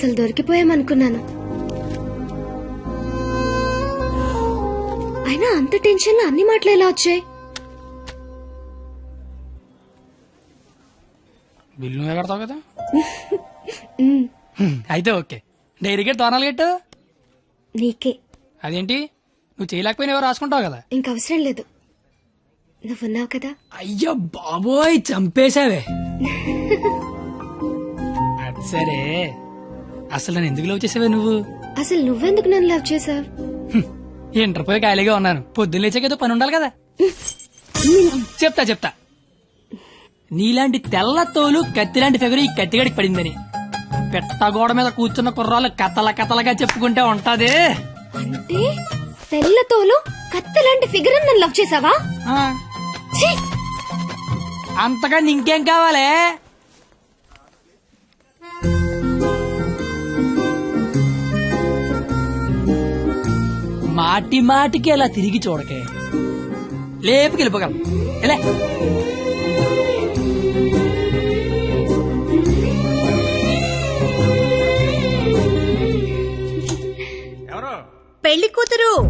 అసలు దొరికిపోయామనుకున్నాను. అయినా అంత టెన్షన్లో అన్ని మాటలు ఎలా వచ్చాయి? బిల్లు నువ్వే కడతావు కదా? అయితే ఓకే. డైరీ గేట్ తోనాలు గెట్టు నీకే. అదేంటి? నువ్వు చేయలేకపోయినా ఎవరు రాసుకుంటావు కదా? ఇంక అవసరం లేదు. నువ్వున్నావు కదా? అయ్యో బాబోయ్ చంపేశావే. సరే. అసలు నేను ఎందుకు లవ్ చేసావే నువ్వు? అసలు నువ్వెందుకు నన్ను లవ్ చేసావు? ఇంటర్ పోయి ఖాళీగా ఉన్నాను. పొద్దున్న లేచాక ఏదో పని ఉండాలి కదా. చెప్తా చెప్తా. నీలాంటి తెల్ల తోలు కత్తిలాంటి ఫిగర్ ఈ కత్తిగడికి పడిందని. పెట్టగోడ మీద కూర్చున్న కుర్రాలు కథల కథలుగా చెప్పుకుంటే ఉంటది. అంటే తెల్లతోలు కత్తి ఫిగర్ నన్ను లవ్ చేసావా! అంతగా ఇంకేం కావాలే? మాటి మాటికి అలా తిరిగి చూడకే. లేపుకి వెళ్ళిపోగలం ఎలా పెళ్ళి కూతురు.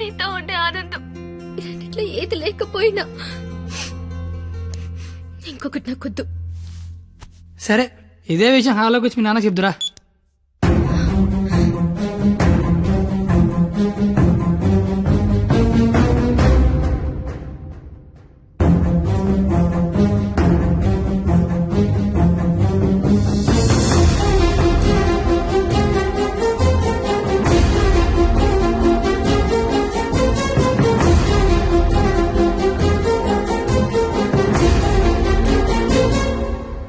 నీతో ఉండే ఆనందం. రెండిట్లో ఏది లేకపోయినా ఇంకొకటి నాకొద్దు. సరే ఇదే విషయం హాల్లోకి వచ్చి మీ నాన్న చెప్దురా.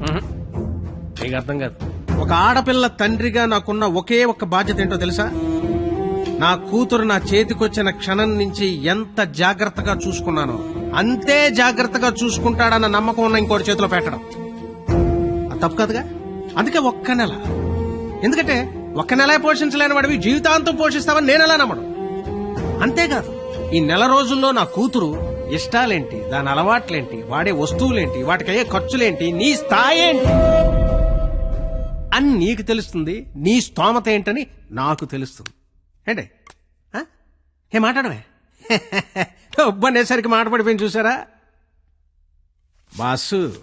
నీకు అర్థం కాదు. ఒక ఆడపిల్ల తండ్రిగా నాకున్న ఒకే ఒక్క బాధ్యత ఏంటో తెలుసా? నా కూతురు నా చేతికొచ్చిన క్షణం నుంచి ఎంత జాగ్రత్తగా చూసుకున్నానో అంతే జాగ్రత్తగా చూసుకుంటాడన్న నమ్మకం ఉన్న ఇంకోటి చేతిలో పెట్టడం. అది తప్పు కాదుగా? అందుకే ఒక్క నెల. ఎందుకంటే ఒక్క నెల పోషించలేని వాడివి జీవితాంతం పోషిస్తావని నేను ఎలా నమ్మడం అంతేకాదు ఈ నెల రోజుల్లో నా కూతురు ఇష్టాలేంటి? దాని అలవాట్లేంటి? వాడే వస్తువులేంటి? వాటికయ్యే ఖర్చులేంటి? నీ స్థాయి ఏంటి అని నీకు తెలుస్తుంది. నీ స్తోమత ఏంటని నాకు తెలుస్తుంది. ఏంటి? ఏ మాట్లాడమే? ఉబ్బనేసరికి మాట్లాడిపోయింది చూసారా? బాసు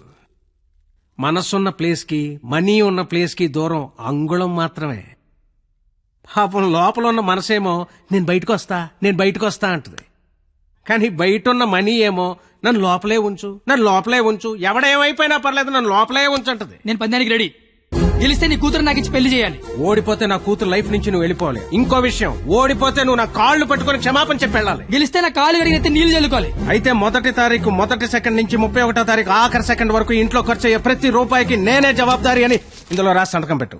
మనసున్న ప్లేస్కి మనీ ఉన్న ప్లేస్కి దూరం అంగుళం మాత్రమే. పాపం లోపల ఉన్న మనసేమో నేను బయటకు వస్తా నేను బయటకు వస్తా అంటుంది. కానీ బయట ఉన్న మనీ ఏమో నన్ను లోపలే ఉంచు నన్ను లోపలే ఉంచు. ఎవడేమైపోయినా పర్లేదు నన్ను లోపలే ఉంచు అంటది నేను పందానికి రెడీ. గెలిస్తే నీ కూతురు నాకు ఇచ్చి పెళ్ళి చేయాలి. ఓడిపోతే నా కూతురు లైఫ్ నుంచి నువ్వు వెళ్ళిపోవాలి. ఇంకో విషయం ఓడిపోతే నువ్వు నా కాళ్ళు పట్టుకొని క్షమాపణ చెప్పి వెళ్ళాలి. గెలిస్తే నా కాలు కడిగితే నీళ్ళు చల్లుకోవాలి. అయితే మొదటి తారీఖు మొదటి సెకండ్ నుంచి ముప్పై ఒకటో తారీఖు ఆఖరి సెకండ్ వరకు ఇంట్లో ఖర్చు అయ్యే ప్రతి రూపాయికి నేనే జవాబారి అని ఇందులో రాసి సంతకం పెట్టు.